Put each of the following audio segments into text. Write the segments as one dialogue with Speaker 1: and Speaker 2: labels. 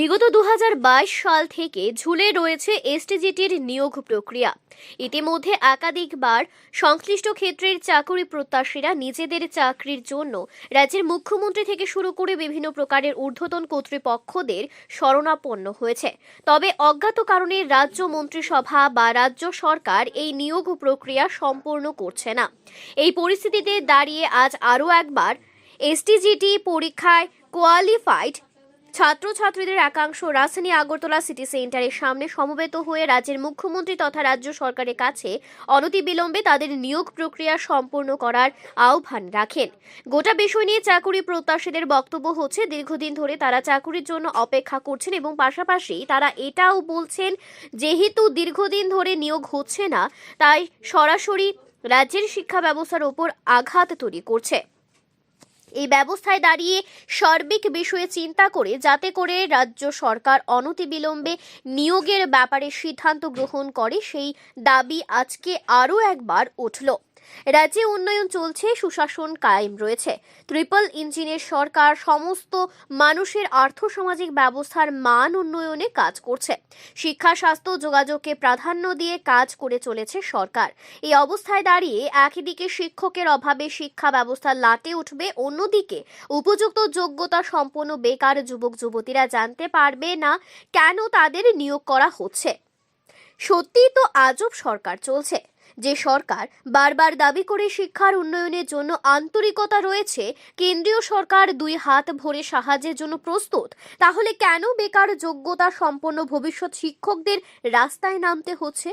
Speaker 1: বিগত দু হাজার বাইশ সাল থেকে ঝুলে রয়েছে এসটিজিটির নিয়োগ প্রক্রিয়া। ইতিমধ্যে একাধিকবার সংশ্লিষ্ট ক্ষেত্রের চাকরি প্রত্যাশীরা নিজেদের চাকরির জন্য রাজ্যের মুখ্যমন্ত্রী থেকে শুরু করে বিভিন্ন প্রকারের ঊর্ধ্বতন কর্তৃপক্ষদের শরণাপন্ন হয়েছে। তবে অজ্ঞাত কারণে রাজ্য মন্ত্রিসভা বা রাজ্য সরকার এই নিয়োগ প্রক্রিয়া সম্পূর্ণ করছে না। এই পরিস্থিতিতে দাঁড়িয়ে আজ আরও একবার এসটিজিটি পরীক্ষায় কোয়ালিফাইড ছাত্রছাত্রীদের একাংশ রাজধানী আগরতলা সিটি সেন্টারের সামনে সমবেত হয়ে রাজ্যের মুখ্যমন্ত্রী তথা রাজ্য সরকারের কাছে অনতিবিলম্বে তাদের নিয়োগ প্রক্রিয়া সম্পূর্ণ করার আহ্বান রাখেন। গোটা বিষয় নিয়ে চাকুরি প্রত্যাশীদের বক্তব্য হচ্ছে, দীর্ঘদিন ধরে তারা চাকুরির জন্য অপেক্ষা করছেন এবং পাশাপাশি তারা এটাও বলছেন, যেহেতু দীর্ঘদিন ধরে নিয়োগ হচ্ছে না, তাই সরাসরি রাজ্যের শিক্ষা ব্যবস্থার ওপর আঘাত তৈরি করছে। এই ব্যবস্থায় দাঁড়িয়ে সার্বিক বিষয়ে চিন্তা করে, যাতে করে রাজ্য সরকার অনতিবিলম্বে নিয়োগের ব্যাপারে সিদ্ধান্ত গ্রহণ করে, সেই দাবি আজকে আরও একবার উঠল। রাজ্যে উন্নয়ন চলছে, সুশাসন কায়েম রয়েছে। ট্রিপল ইঞ্জিনের সরকার সমস্ত মানুষের আর্থসামাজিক ব্যবস্থার মান উন্নয়নে কাজ করছে। শিক্ষা, স্বাস্থ্য, যোগাযোগকে প্রাধান্য দিয়ে কাজ করে চলেছে সরকার। এই অবস্থায় দাঁড়িয়ে একদিকে শিক্ষকের অভাবে শিক্ষা ব্যবস্থা লাটে উঠবে, অন্যদিকে উপযুক্ত যোগ্যতা সম্পন্ন বেকার যুবক, যুবতীরা জানতে পারবে না কেন তাদের নিয়োগ করা হচ্ছে। সত্যিই তো আজব সরকার চলছে। যে সরকার বারবার দাবি করে শিক্ষার উন্নয়নের জন্য আন্তরিকতা রয়েছে, কেন্দ্রীয় সরকার দুই হাত ভরে সাহায্যের জন্য প্রস্তুত, তাহলে কেন বেকার যোগ্যতা সম্পন্ন ভবিষ্যৎ শিক্ষকদের রাস্তায় নামতে হচ্ছে?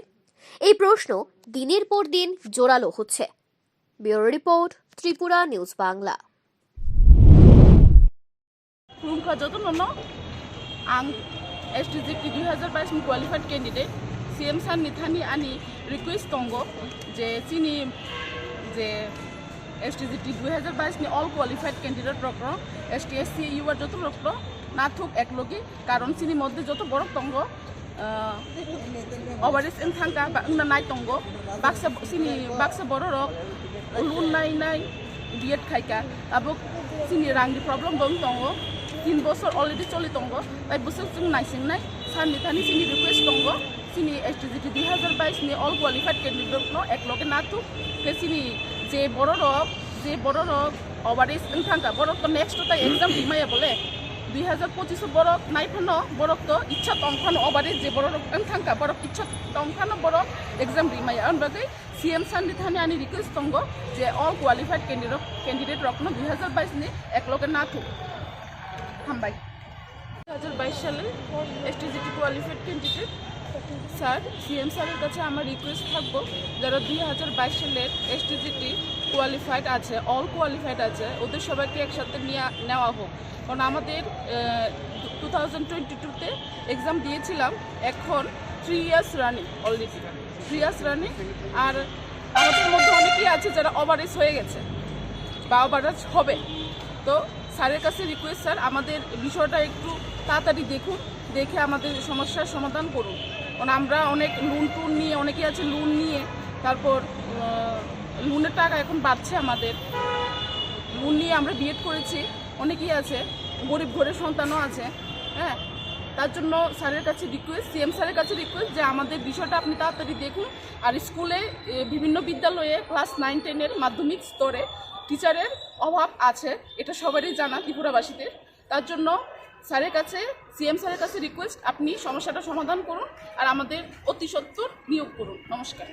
Speaker 1: এই প্রশ্ন দিনের পর দিন জোরালো হচ্ছে। Bureau report, Tripura news Bangla.
Speaker 2: আং এস টি জি দুই হাজার বাইশ qualified candidate CM San Nithani ani request kongo je chini je STGT 2022 ni all qualified candidate rokro STSC UR যত রক্ত না থুক একলগে কারণ চিনি মধ্যে যত বড় তঙ্গ অবারিস এন থাঙ্কা না নাই তঙ্গ বাক্সা চিনি বাক্সা বড় রক লুন নাই নাই বিয়েট খাইকা আবো চিনি রাঙ্গি প্রবলেম বং তঙ্গ তিন বছর অলরেডি চলি তঙ্গ তাই বছর চিনি নাইসিং নাই সান নিথানি চিনি রিকুয়েস্ট তঙ্গ চিনি এসটিজিটি দুই হাজার বাইশ নিয়ে অল কোয়ালিফাইড ক্যান্ডিডেট একলগে না থুক চিনি যে বড় রক, যে বড় রক ওভার এজ থাকা বড় তো নেক্সট তাই এক্সাম দিমাই বলে। দুই হাজার পঁচিশ বরক নাইফানো বরক তো ইচ্ছা তংখান ওভারে যে বড় থাকা বরক ইচ্ছা তংখানো বরক এক্সাম রিমাই অনবাগে সিএম সান্ডি থানে আনি রিকুয়েস্ট তঙ্গ যে অল কোয়ালিফাইড ক্যান্ডিডেট ক্যান্ডিডেট রকম দুই হাজার বাইশ নি একলগে না থুক হামবাই দু হাজার বাইশ সালে STGT qualified candidate sir, CM স্যারের কাছে আমার রিকোয়েস্ট থাকব যারা দুই হাজার বাইশ সালের এসটিজিটি কোয়ালিফাইড আছে অল কোয়ালিফাইড আছে, ওদের সবাইকে একসাথে নিয়ে নেওয়া হোক। কারণ আমাদের টু থাউজেন্ড টোয়েন্টি টুতে এক্সাম দিয়েছিলাম, এখন three years running already three years running আর আমাদের মধ্যে অনেকেই আছে যারা ওভারেজ হয়ে গেছে বা ওভারেজ হবে। তো স্যারের কাছে রিকোয়েস্ট স্যার, আমাদের বিষয়টা একটু তাড়াতাড়ি দেখুন, দেখে আমাদের সমস্যার সমাধান করুন। আমরা অনেক লোন টুন নিয়ে, অনেকেই আছে লোন নিয়ে, তারপর লোনের টাকা এখন বাড়ছে আমাদের। লোন নিয়ে আমরা বিএড করেছি, অনেকেই আছে, গরিব ঘরের সন্তানও আছে হ্যাঁ? তার জন্য স্যারের কাছে রিকোয়েস্ট সিএম স্যারের কাছে রিকোয়েস্ট যে আমাদের বিষয়টা আপনি তাড়াতাড়ি দেখুন। আর স্কুলে বিভিন্ন বিদ্যালয়ে ক্লাস নাইন টেনের মাধ্যমিক স্তরে টিচারের অভাব আছে, এটা সবারই জানা ত্রিপুরাবাসীদের। তার জন্য স্যারের কাছে, সিএম স্যারের কাছে রিকোয়েস্ট আপনি সমস্যাটা সমাধান করুন আর আমাদের অতি সত্তর নিয়োগ করুন। নমস্কার।